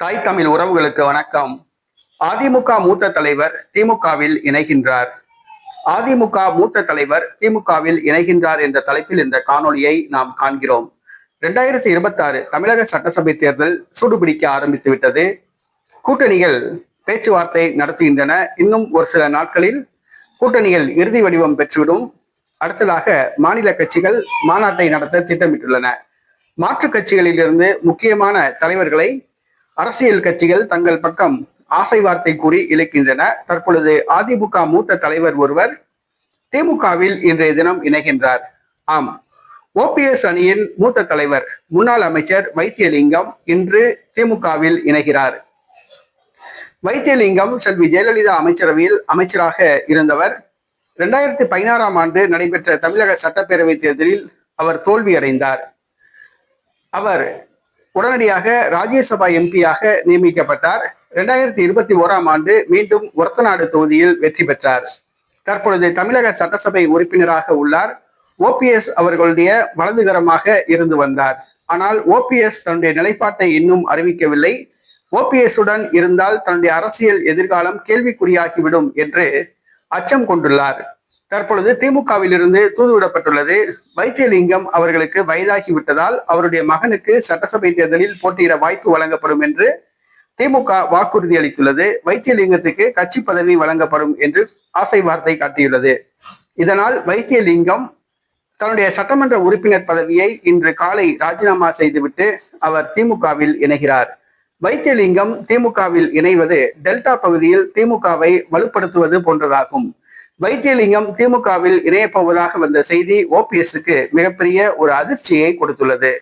தாய் தமிழ் உறவுகளுக்கு வணக்கம். அதிமுக மூத்த தலைவர் திமுகவில் இணைகின்றார். அதிமுக மூத்த தலைவர் திமுகவில் இணைகின்றார் என்ற தலைப்பில் இந்த காணொளியை நாம் காண்கிறோம். இரண்டாயிரத்தி இருபத்தி ஆறு தமிழக சட்டசபை தேர்தல் சூடுபிடிக்க ஆரம்பித்து விட்டது. கூட்டணிகள் பேச்சுவார்த்தை நடத்துகின்றன. இன்னும் ஒரு சில நாட்களில் கூட்டணிகள் இறுதி வடிவம் பெற்றுவிடும். அடுத்ததாக மாநில கட்சிகள் மாநாட்டை நடத்த திட்டமிட்டுள்ளன. மாற்றுக் கட்சிகளிலிருந்து முக்கியமான தலைவர்களை அரசியல் கட்சிகள் தங்கள் பக்கம் ஆசை வார்த்தை கூறி இழைக்கின்றன. தற்பொழுது அதிமுக மூத்த தலைவர் ஒருவர் திமுகவில் இன்றைய தினம் இணைகின்றார். ஆம். ஓபிஎஸ் அணியின் மூத்த தலைவர் முன்னாள் அமைச்சர் வைத்தியலிங்கம் இன்று திமுகவில் இணைகிறார். வைத்தியலிங்கம் செல்வி ஜெயலலிதா அமைச்சரவையில் அமைச்சராக இருந்தவர். இரண்டாயிரத்தி பதினாறாம் ஆண்டு நடைபெற்ற தமிழக சட்டப்பேரவை தேர்தலில் அவர் தோல்வியடைந்தார். அவர் உடனடியாக ராஜ்யசபா எம்பியாக நியமிக்கப்பட்டார் இரண்டாயிரத்தி இருபத்தி ஓராம் ஆண்டு மீண்டும் ஒரத்தநாடு தொகுதியில் வெற்றி பெற்றார். தற்பொழுது தமிழக சட்டசபை உறுப்பினராக உள்ளார். ஓபிஎஸ் அவர்களுடைய வலதுகரமாக இருந்து வந்தார். ஆனால் ஓபிஎஸ் தன்னுடைய நிலைப்பாட்டை இன்னும் அறிவிக்கவில்லை. ஓபிஎஸ் உடன் இருந்தால் தன்னுடைய அரசியல் எதிர்காலம் கேள்விக்குறியாகிவிடும் என்று அச்சம் கொண்டுள்ளார். தற்பொழுது திமுகவிலிருந்து தூதுவிடப்பட்டுள்ளது. வைத்தியலிங்கம் அவர்களுக்கு வயதாகிவிட்டதால் அவருடைய மகனுக்கு சட்டசபை தேர்தலில் போட்டியிட வாய்ப்பு வழங்கப்படும் என்று திமுக வாக்குறுதி அளித்துள்ளது. வைத்தியலிங்கத்துக்கு கட்சி பதவி வழங்கப்படும் என்று ஆசை வார்த்தை காட்டியுள்ளது. இதனால் வைத்தியலிங்கம் தன்னுடைய சட்டமன்ற உறுப்பினர் பதவியை இன்று காலை ராஜினாமா செய்துவிட்டு அவர் திமுகவில் இணைகிறார். வைத்தியலிங்கம் திமுகவில் இணைவது டெல்டா பகுதியில் திமுகவை வலுப்படுத்துவது போன்றதாகும். வைத்தியலிங்கம் திமுகவில் இணையப்போவதாக வந்த செய்தி ஓபிஎஸ்க்கு மிகப்பெரிய ஒரு அதிர்ச்சியை கொடுத்துள்ளது.